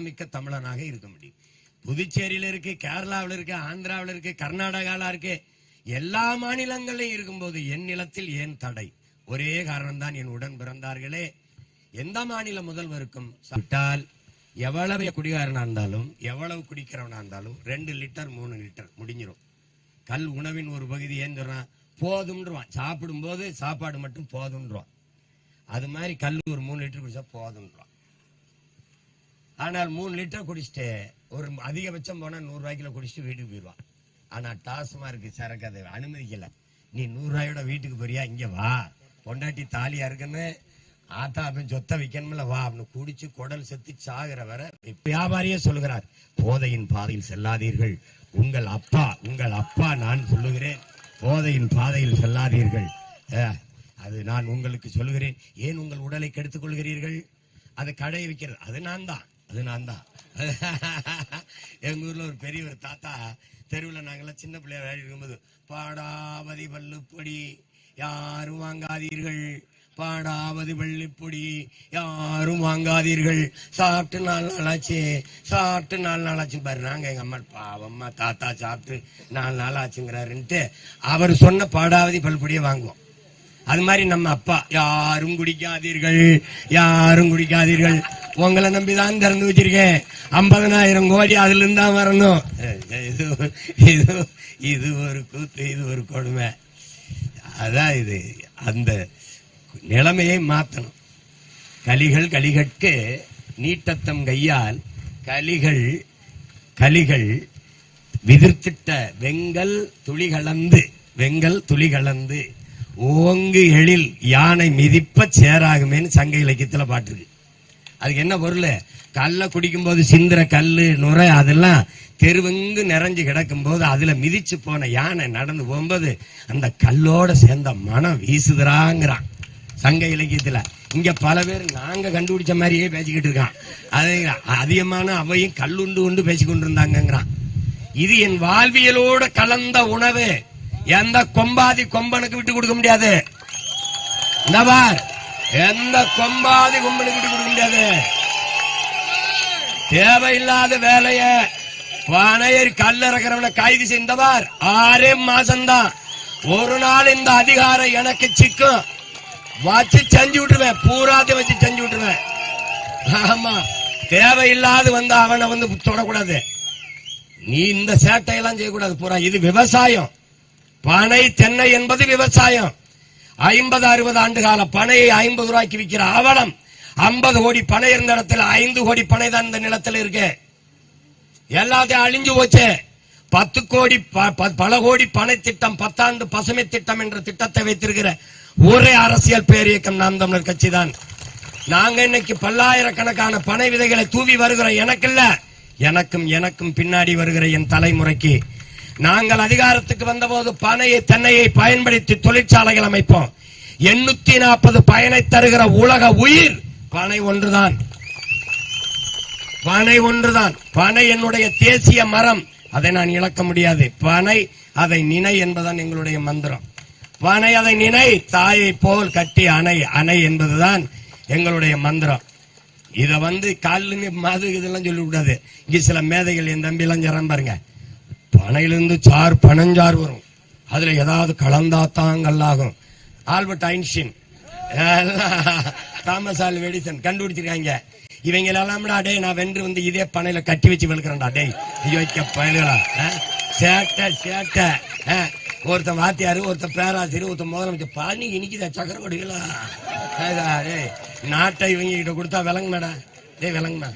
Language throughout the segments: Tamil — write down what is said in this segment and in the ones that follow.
மிக்க தமிழனாக இருக்க முடியும். புதுச்சேரியில இருக்கு கேரளாவில் இருக்கு ஆந்திராவில் இருக்கு கர்நாடகாவில் இருக்கு எல்லா மாநிலங்களிலும் இருக்கும்போது என் நிலத்தில் ஏன் தடை? ஒரே காரணம் தான் என் உடன் பிறந்தார்களே. எந்த மாநில முதல்வருக்கும் சாப்பிட்டால் எவ்வளவு குடிகாரனா இருந்தாலும் எவ்வளவு குடிக்கிறவனா இருந்தாலும் ரெண்டு லிட்டர் மூணு லிட்டர் முடிஞ்சிரும். கல் உணவின் ஒரு பகுதி ஏன் சொல்றான் போதும்ன்றான் சாப்பிடும்போது சாப்பாடு மட்டும் போதும்ன்றான் அது மாதிரி கல் ஒரு மூணு லிட்டர் குடிச்சா போதும்ன்றான் ஆனால் மூணு லிட்டர் குடிச்சிட்டு ஒரு அதிகபட்சம் போனால் நூறு குடிச்சிட்டு வீட்டுக்கு போயிடுவான் டாஸ்மாக டாஸ்மார்க்கு சரக்கு அதை அனுமதிக்கலை. நீ நூறுரூவாயோட வீட்டுக்கு போறியா? இங்கே வா. பொண்டாட்டி தாலியாக இருக்குன்னு ஆத்தா அப்பன் சொத்தை விற்கணும்ல வா அப்படின்னு குடிச்சு குடல் செத்து சாகிற வர வியாபாரியே சொல்லுகிறார். போதையின் பாதையில் செல்லாதீர்கள். உங்கள் அப்பா உங்கள் அப்பா நான் சொல்லுகிறேன். போதையின் பாதையில் செல்லாதீர்கள். அது நான் உங்களுக்கு சொல்லுகிறேன். ஏன் உங்கள் உடலை கெடுத்துக் கொள்கிறீர்கள்? அது கடை வைக்கிறது. அது நான் தான் அது நான் தான் எங்க ஊர்ல ஒரு பெரிய ஒரு தாத்தா தெருவில் நாங்கெல்லாம் சின்ன பிள்ளையா விளையாடி இருக்கும்போது பாடாவதி பல்லுப்பொடி யாரும் வாங்காதீர்கள். பாடாவது பள்ளிப்பொடி யாரும் வாங்காதீர்கள். சாப்பிட்டு நாலு நாளாச்சு சாப்பிட்டு நாலு நாளாச்சு. பாரு நாங்க எங்க அம்மா பாவம்மா தாத்தா சாப்பிட்டு நாலு நாள் ஆச்சுங்கிறாருன்ட்டு அவர் சொன்ன பாடாவதி பல்பொடியை வாங்குவோம். அது மாதிரி நம்ம அப்பா யாரும் குடிக்காதீர்கள் யாரும் குடிக்காதீர்கள். உங்களை நம்பிதான் திறந்து வச்சிருக்கேன். ஐம்பதனாயிரம் கோடி அதுல இருந்து தான் வரணும். இது இது இது ஒரு கூத்து இது ஒரு கொடுமை. அதான் இது. அந்த நிலைமையை மாத்தணும். கலிகள் கலிகட்கு நீட்டத்தம் கையால் கலிகள் கலிகள் விதிர்த்திட்ட வெங்கல் துளி கலந்து வெங்கல் துளி கலந்து ஓங்கு எழில் யானை மிதிப்ப சேராகுமேன்னு சங்க இலக்கியத்தில் பாட்டுருக்கு. அதுக்கு என்ன பொருள்? கல்ல குடிக்கும்போது சிந்திர கல் நுரை அதெல்லாம் தெருவெங்கு நிறைஞ்சு கிடக்கும்போது அதில் மிதிச்சு போன யானை நடந்து போகும்போது அந்த கல்லோட சேர்ந்த மனம் வீசுதுறாங்கிறான். சங்க இலக்கியத்தில். இங்கே பல பேர் நாங்கள் கண்டுபிடிச்ச மாதிரியே பேசிக்கிட்டு இருக்கான். அது அதிகமான அவையும் கல்லுண்டு உண்டு பேசி கொண்டிருந்தாங்கிறான் இது என் வாழ்வியலோட கலந்த உணவு. எந்த கொம்பாதி கொம்பனுக்கு விட்டு கொடுக்க முடியாது. இந்த பார். எந்த கொம்பாதி கும்பலுக்கிட்டு கொடுக்கின்றது? முடியாது தேவையில்லாத வேலைய பனையர் கல் இறக்குறவனை கைது செய்தவார் ஆறே மாசம்தான். ஒரு நாள் இந்த அதிகாரம் எனக்கு சிக்கும். வச்சு செஞ்சு விட்டுருவேன். பூராத்தையும் வச்சு செஞ்சு விட்டுருவேன். ஆமா தேவையில்லாது வந்து அவனை வந்து தொடக்கூடாது. நீ இந்த சேட்டையெல்லாம் செய்யக்கூடாது. பூரா இது விவசாயம். பனை தென்னை என்பது விவசாயம். ஐம்பது அறுபது ஆண்டு கால பனையை ஐம்பது ரூபாய்க்கு விற்கிற அவலம். ஐம்பது கோடி பனை இருந்த இடத்துல ஐந்து கோடி பனை தான் இந்த நிலத்தில் இருக்கு. எல்லாத்தையும் அழிஞ்சு போச்சு. பத்து கோடி ப- ப- பல கோடி பனை திட்டம் பத்தாண்டு பசுமை திட்டம் என்ற திட்டத்தை வைத்திருக்கிற ஒரே அரசியல் பேரியக்கம் நாம் தமிழர் கட்சி தான். நாங்க இன்னைக்கு பல்லாயிரக்கணக்கான பனை விதைகளை தூவி வருகிறோம் எனக்கு இல்ல எனக்கும் எனக்கும் பின்னாடி வருகிற என் தலைமுறைக்கு நாங்கள் அதிகாரத்துக்கு வந்தபோது பனையை தென்னையை பயன்படுத்தி தொழிற்சாலைகள் அமைப்போம். எண்ணூத்தி நாற்பது பயனை தருகிற உலக உயிர் பனை ஒன்றுதான். பனை ஒன்றுதான். பனை என்னுடைய தேசிய மரம். அதை நான் இழக்க முடியாது. பனை அதை நினை என்பதுதான் எங்களுடைய மந்திரம். பனை அதை நினை தாயை போல் கட்டி அணை அணை என்பதுதான் எங்களுடைய மந்திரம். இத வந்து காலிலுமே மது இதெல்லாம் சொல்லக்கூடாது இங்கே சில மேதைகள் என் தம்பி எல்லாம் பாருங்க. பனையிலிருந்து சார் பனஞ்சார் வரும். அதுல ஏதாவது கலந்தாத்தான் கல்லாகும். Albert Einstein. Thomas Alva Edison கண்டுபிடிச்சிருக்காங்க. இவங்க எல்லாம்டா டேய் நான் வென்று வந்து இதே பனையில கட்டி வச்சு வெளுக்கிறேன்டா டேய். ஐயோ வைக்க பயல்களா. சேட்டை சேட்டை. ஆ, ஒருத்தன் வாத்தியாரு ஒருத்தன் பேராசிரியர் ஒருத்தன் முதலமைச்சர். பழனி இனிக்குதா சக்கர கொடுக்கலாம் டேய் நாட்டை இவங்க கிட்ட கொடுத்தா விளங்குனடா டேய் விளங்குனா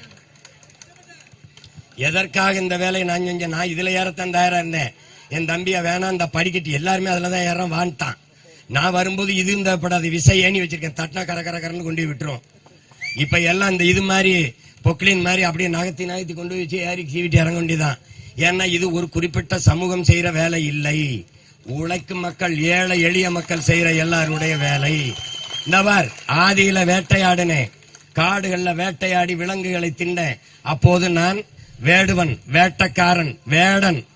எதற்காக இந்த வேலையை நான் செஞ்சேன்? நான் இதுல ஏறத்தான் தயாரா இருந்தேன். என் தம்பிய வேணாம் இந்த படிக்கட்டு எல்லாருமே அதில் தான் ஏறான் வான்ட்டான். நான் வரும்போது இது தேவைப்படாது விசை ஏணி வச்சிருக்கேன். தட்டினா கர கரன்னு கொண்டு போய் விட்டுரும். இப்ப எல்லாம் இந்த இது மாதிரி பொக்லின் மாதிரி அப்படியே நகர்த்தி நகர்த்தி கொண்டு வச்சு ஏறி சீவிட்டு இறங்க வேண்டியதான் ஏன்னா இது ஒரு குறிப்பிட்ட சமூகம் செய்யற வேலை இல்லை. உழைக்கும் மக்கள் ஏழை எளிய மக்கள் செய்யற எல்லாருடைய வேலை. இந்த ஆதியில வேட்டையாடினேன். காடுகள்ல வேட்டையாடி விலங்குகளை தின்னேன். அப்போது நான் வேடுவன் வேட்டக்காரன் வேடன்.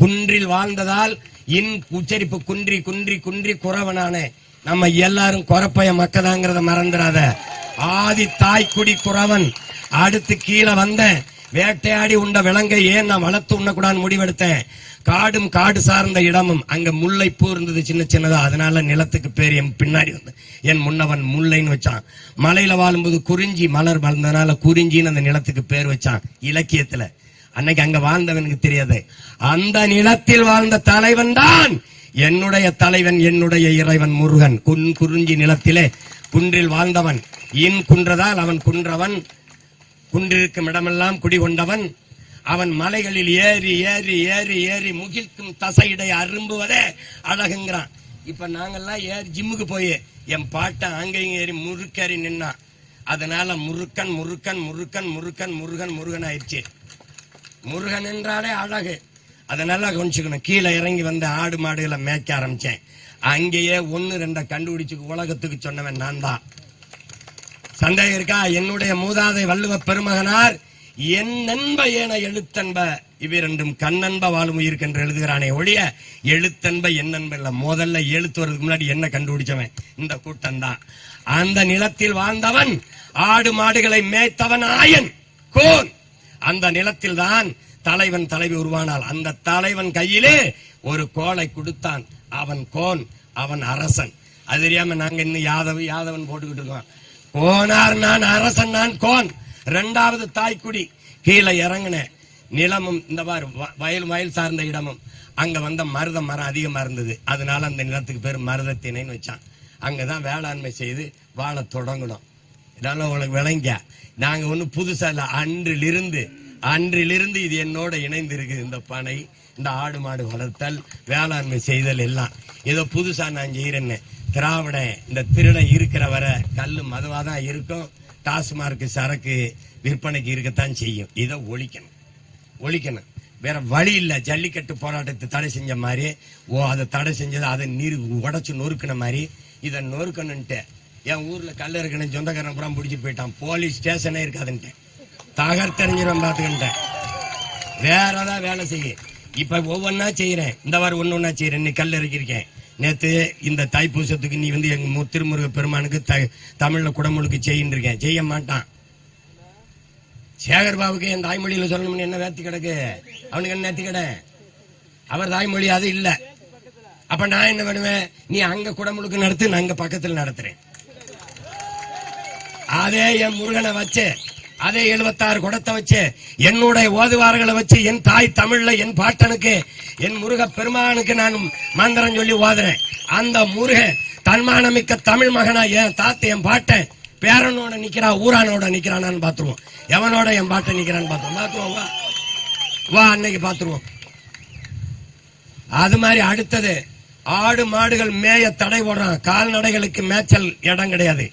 குன்றில் வாழ்ந்ததால் இன் உச்சரிப்பு குன்றி குன்றி குன்றி குறவனான. நம்ம எல்லாரும் குறப்பைய மக்கதாங்கிறத மறந்துடாத. ஆதி தாய்க்குடி குறவன். அடுத்து கீழே வந்தேன் வேட்டையாடி உண்ட விலங்கை ஏன் நான் வளர்த்து உண்ணக்கூடாதுன்னு முடிவெடுத்தேன்? காடும் காடு சார்ந்த இடமும் அங்க முல்லைப்பூ இருந்தது சின்ன சின்னதா. அதனால நிலத்துக்கு பேர் என் பின்னாடி வந்து என் முன்னவன் முல்லைன்னு வச்சான். மலையில வாழும்போது குறிஞ்சி மலர் வளர்ந்ததுனால குறிஞ்சின்னு அந்த நிலத்துக்கு பேர் வச்சான் இலக்கியத்துல. அன்னைக்கு அங்க வாழ்ந்தவனுக்கு தெரியாது. அந்த நிலத்தில் வாழ்ந்த தலைவன் தான் என்னுடைய தலைவன் என்னுடைய இறைவன் முருகன். குன் குறிஞ்சி நிலத்திலே குன்றில் வாழ்ந்தவன். இன் குன்றதால் அவன் குன்றவன். குன்றிருக்கும் இடமெல்லாம் குடிகொண்டவன். அவன் மலைகளில் ஏறி ஏறி ஏறி ஏறி முகிழ்க்கும் தசையிடை அரும்புவதே அழகுங்கிறான். இப்ப நாங்கெல்லாம் ஏறி ஜிம்முக்கு போய் என் பாட்டை அங்கேயும் ஏறி முறுக்கேறி நின்னான் அதனால முருக்கன் முருக்கன் முருக்கன் முருக்கன் முருகன் முருகன் ஆயிடுச்சு. முருகன் என்றாலே அழகு. அதனால கொஞ்சிக்கணும். கீழே இறங்கி வந்து ஆடு மாடுகளை மேய்க்க ஆரம்பிச்சேன். அங்கேயே ஒன்னு ரெண்டை கண்டுபிடிச்சு உலகத்துக்கு சொன்னவன் நான் தான் சந்தேகம் இருக்கா என்னுடைய மூதாதை வள்ளுவ பெருமகனார் என் நண்ப ஏன எழுத்தன்ப இவ்விரண்டும் கண்ணன்ப வாழும் உயிர்க்கென்று எழுதுகிறானே ஒழிய எழுத்தன்ப என்னன்ப இல்ல முதல்ல எழுத்து வர்றதுக்கு முன்னாடி என்ன கண்டுபிடிச்சவன்? இந்த கூட்டம் தான் அந்த நிலத்தில் வாழ்ந்தவன் ஆடு மாடுகளை மேய்த்தவன் ஆயன் கோன். அந்த நிலத்தில் தான் தலைவன் தலைவி உருவானால் அந்த தலைவன் கையிலே ஒரு கோலை கொடுத்தான். அவன் கோன் அவன் அரசன். அது தெரியாம நாங்க இன்னும் யாதவ யாதவன் போட்டுக்கிட்டு இருக்கோம். ஓனார் நான் அரசன் நான் கோன். ரெண்டாவது தாய்க்குடி. கீழே இறங்கினேன் நிலமும் இந்த மாதிரி வ- வயல் வயல் சார்ந்த இடமும். அங்க வந்த மருத மரம் அதிகமா இருந்தது. அதனால அந்த நிலத்துக்கு பேர் மருதத்திணைன்னு வச்சான். அங்கதான் வேளாண்மை செய்து வாழ தொடங்கணும் இதெல்லாம் உங்களுக்கு விளங்க. நாங்க ஒன்றும் புதுசா இல்ல. அன்றிலிருந்து அன்றிலிருந்து இது என்னோட இணைந்திருக்கு இந்த பனை. இந்த ஆடு மாடு வளர்த்தல் வேளாண்மை செய்தல் எல்லாம். ஏதோ புதுசா நான் செய்யறேன்னு திராவிட இந்த திருடன் இருக்கிற வரை கல் மதுவாக தான் இருக்கும். டாஸ்மார்க் சரக்கு விற்பனைக்கு இருக்கத்தான் செய்யும். இதை ஒழிக்கணும். ஒழிக்கணும். வேற வழி இல்லை. ஜல்லிக்கட்டு போராட்டத்தை தடை செஞ்ச மாதிரி ஓ அதை தடை செஞ்சது அதை நீர் உடச்சி நொறுக்கின மாதிரி இதை நொறுக்கணுன்ட்டு என் ஊரில் கல் இருக்கணும் சொந்தக்காரன் புறம் பிடிச்சி போயிட்டான். போலீஸ் ஸ்டேஷனே இருக்காதுன்ட்டு தகர்த்தறிஞ்சிடும் பார்த்துக்கிட்டேன் வேற ஏதாவது வேலை செய்ய. இப்ப ஒவ்வொன்னா செய்யறேன் இந்த வாரம் ஒண்ணு ஒண்ணா செய்யறேன் இன்னைக்கு கல் இறக்கிருக்கேன் நேத்து இந்த தைப்பூசத்துக்கு நீ வந்து எங்க திருமுருக பெருமானுக்கு த- தமிழ்ல குடமுழுக்கு செய்யின்னு இருக்கேன் செய்ய மாட்டான். சேகர் பாபுக்கு என் தாய்மொழியில சொல்லணும்னு என்ன வேத்தி கிடக்கு? அவனுக்கு என்ன நேத்தி கடை? அவர் தாய்மொழி அது இல்ல. அப்ப நான் என்ன பண்ணுவேன்? நீ அங்க குடமுழுக்கு நடத்து நான் அங்க பக்கத்துல நடத்துறேன். அதே என் முருகனை வச்சேன் அதே எழுபத்தாறு குடத்தை வச்சு என்னுடைய ஓதுவார்களை வச்சு என் தாய் தமிழ்ல என் பாட்டனுக்கு என் முருக பெருமானுக்கு நான் மந்திரம் சொல்லி ஓதுறேன். அந்த முருக தன்மானமிக்க தமிழ் மகனா என் தாத்த என் பாட்டன் பேரனோட நிக்கிறா ஊரானோட நிக்கிறானான்னு பாத்துருவோம் எவனோட என் பாட்டை நிக்கிறான்னு பாத்துருவோம் பாத்துருவோம் வா. வா அன்னைக்கு பாத்துருவோம் அது மாதிரி அடுத்தது ஆடு மாடுகள் மேய தடை போடுறான் கால்நடைகளுக்கு மேய்ச்சல் இடம் கிடையாது.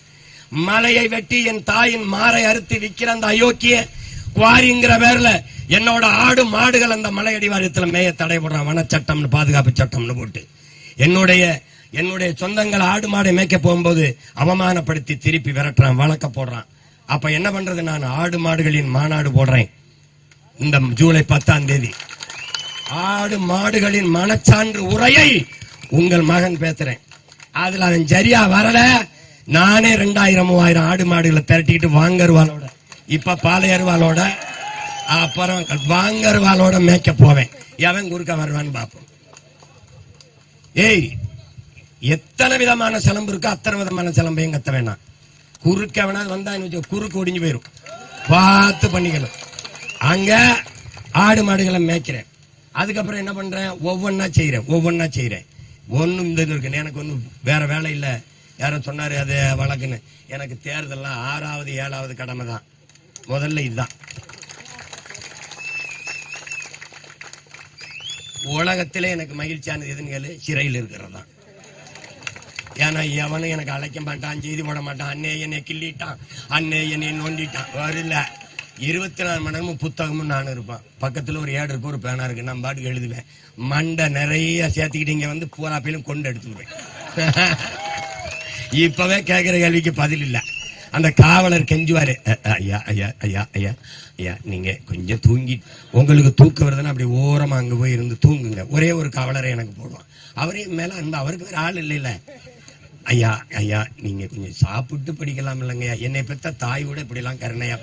மலையை வெட்டி என் தாயின் மாரை அறுத்து விற்கிற அந்த அயோக்கிய குவாரிங்கிற பேர்ல என்னோட ஆடு மாடுகள் அந்த மலை மேய தடை வனச்சட்டம்னு பாதுகாப்பு சட்டம்னு போட்டு. என்னுடைய என்னுடைய சொந்தங்கள் ஆடு மாடை மேய்க்க போகும்போது அவமானப்படுத்தி திருப்பி விரட்டுறான் வழக்க போடுறான். அப்ப என்ன பண்றது நான்? ஆடு மாடுகளின் மாநாடு போடுறேன். இந்த ஜூலை பத்தாம் தேதி. ஆடு மாடுகளின் மனச்சான்று உரையை உங்கள் மகன் பேசுறேன் அதுல அவன் சரியா வரல. நானே ரெண்டாயிரம் மூவாயிரம் ஆடு மாடுகளை திரட்டிக்கிட்டு வாங்கருவாளோட. இப்ப பாலையருவாளோட அப்புறம் வாங்கருவாளோட மேய்க்க போவேன். எவன் குறுக்க வருவான்னு பார்ப்போம். ஏய் எத்தனை விதமான சிலம்பு இருக்கோ அத்தனை விதமான சிலம்பையும் கத்த வேணாம். குறுக்க வேணா வந்தா குறுக்கு ஒடிஞ்சு போயிரும். பார்த்து பண்ணிக்கணும். அங்க ஆடு மாடுகளை மேய்க்கிறேன். அதுக்கப்புறம் என்ன பண்றேன்? ஒவ்வொன்னா செய்யறேன் ஒவ்வொன்னா செய்யறேன் ஒண்ணும் இந்த இருக்கு. எனக்கு ஒன்றும் வேற வேலை இல்லை. யாரோ சொன்னார் அது வழக்குன்னு. எனக்கு தேர்தல்லாம் ஆறாவது ஏழாவது கடமை தான். முதல்ல இதுதான். உலகத்திலே எனக்கு மகிழ்ச்சியானது எதுன்னு கேளு சிறையில் இருக்கிறது தான். ஏன்னா எவனும் எனக்கு அழைக்க மாட்டான் செய்தி போட மாட்டான். அண்ணே என்னை கிள்ளிட்டான் அண்ணே என்னை நோண்டிட்டான். வரல. இருபத்தி நாலு மணி நேரமும் புத்தகமும் நானும் இருப்பேன். பக்கத்தில் ஒரு ஏடு இருக்கு ஒரு பேனா இருக்கு. நான் பாட்டுக்கு எழுதுவேன். மண்டை நிறைய சேர்த்துக்கிட்டு இங்க வந்து பேரும் கொண்டு எடுத்துருவேன் இப்பவே கேட்கிற கேள்விக்கு பதில் இல்ல. அந்த காவலர் கெஞ்சுவாரு. ஐயா ஐயா ஐயா ஐயா ஐயா நீங்க கொஞ்சம் தூங்கி உங்களுக்கு தூக்கம் வருதுன்னா அப்படி ஓரமா அங்க போய் இருந்து தூங்குங்க. ஒரே ஒரு காவலரை எனக்கு போடுவான். அவரே மேல அந்த அவருக்கு வேற ஆள் இல்லைல்ல. ஐயா ஐயா நீங்க கொஞ்சம் சாப்பிட்டு படிக்கலாம் இல்லைங்கய்யா என்னை பெத்த தாய் கூட இப்படிலாம் கருணையா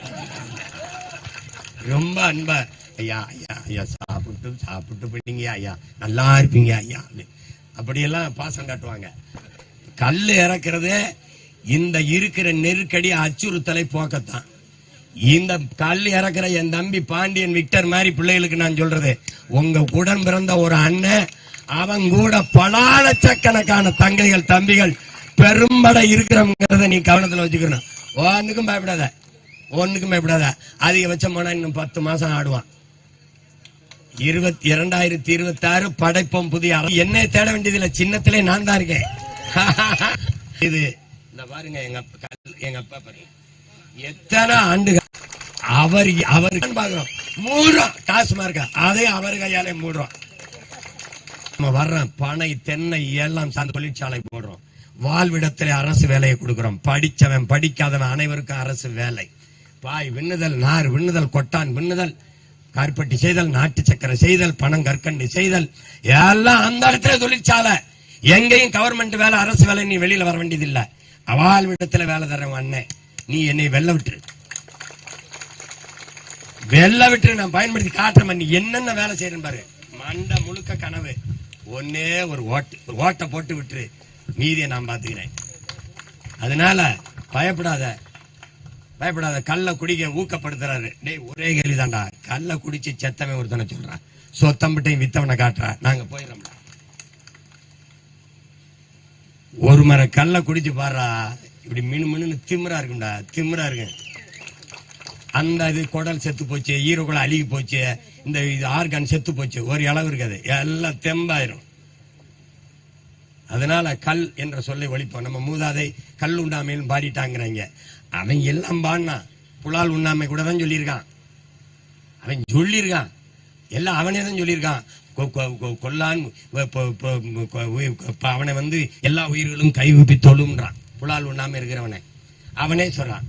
ரொம்ப அன்பா ஐயா ஐயா ஐயா சாப்பிட்டு சாப்பிட்டு படிங்க ஐயா. நல்லா இருப்பீங்க ஐயா. அப்படியெல்லாம் பாசம் காட்டுவாங்க. கல் இறக்குறது இந்த இருக்கிற நெருக்கடி அச்சுறுத்தலை போக்கத்தான். இந்த கல் இறக்குற என் தம்பி பாண்டியன் விக்டர் மாதிரி பிள்ளைகளுக்கு நான் சொல்றது. உங்க உடன் பிறந்த ஒரு அண்ணன் அவன் கூட பல லட்சக்கணக்கான தங்கைகள் தம்பிகள் பெரும்பட இருக்கிறவங்கிறத நீ கவனத்துல வச்சுக்கணும். ஒன்றுக்கும் பயப்படாத. ஒன்றுக்கும் பயப்படாத. அதிகபட்சம் போனா இன்னும் பத்து மாசம் ஆடுவான். இருபத்தி இரண்டாயிரத்தி இருபத்தி ஆறு படைப்போம் புதிய என்ன என்னை தேட வேண்டியதில்லை. சின்னத்திலே நான் தான் இருக்கேன். இது. இந்த பாருங்க எங்க அப்பா எங்க அப்பா பாருங்க. எத்தனை ஆண்டுகள். அவர் அவர் பாக்குறோம் மூடுறோம் டாஸ்மார்க்க. அதே அவர் கையாலே மூடுறோம் நம்ம வர்றோம். பனை தென்னை எல்லாம் சார்ந்த தொழிற்சாலை போடுறோம். வாழ்விடத்திலே அரசு வேலையை கொடுக்குறோம். படிச்சவன் படிக்காதவன் அனைவருக்கும் அரசு வேலை. பாய் விண்ணுதல் நார் விண்ணுதல் கொட்டான் விண்ணுதல் கார்பட்டி செய்தல் நாட்டு சக்கரை செய்தல் பணம் கற்கண்டு செய்தல். எல்லாம் அந்த இடத்துல தொழிற்சாலை. எங்கேயும் கவர்மெண்ட் வேலை அரசு வேலை நீ வெளியில வர வேண்டியதில்ல. அவால் விடத்துல வேலை தரவன் அண்ணன். நீ என்னை வெள்ள விட்டுரு. வெள்ள விட்டு நான் பயன்படுத்தி காட்டுறேன் நீ என்னென்ன வேலை செய்யறேன் பாரு. மண்டை முழுக்க கனவு. ஒன்னே ஒரு ஓட்டு. ஒரு ஓட்டை போட்டு விட்டுரு. மீதியை நான் பாத்துக்கிறேன் அதனால பயப்படாத. பயப்படாத. கல்ல குடிக்க ஊக்கப்படுத்துறாரு. டேய் ஒரே கேள்விதான்டா. கல்ல குடிச்சு செத்தவன் ஒருத்தனை சொல்றான். சொத்தம்பிட்டையும் வித்தவனை காட்டுறா. நாங்க போயிடறோம்டா. ஒரு மர கல்ல குடிச்சு பாடுறா இப்படி மினு மினுன்னு திமிரா இருக்கும்டா திமிரா இருக்கு. அந்த இது குடல் செத்து போச்சு ஈரக்குடல் அழுகி போச்சு இந்த இது ஆர்கான் செத்து போச்சு ஒரு அளவு இருக்காது. எல்லாம் தெம்பாயிரும். அதனால கல் என்ற சொல்லை ஒழிப்போம். நம்ம மூதாதை கல் உண்ணாமையில் பாடிட்டாங்கிறாங்க. அவன் எல்லாம் பாடினான் புலால் உண்ணாமை கூட தான் சொல்லியிருக்கான். அவன் சொல்லியிருக்கான். எல்லாம் அவனே தான் சொல்லியிருக்கான். கொல்லான் கொ- அவனை வந்து எல்லா உயிர்களும் கைகூப்பி தொழும்ன்றான் புலால் உண்ணாம இருக்கிறவனை. அவனே சொல்றான்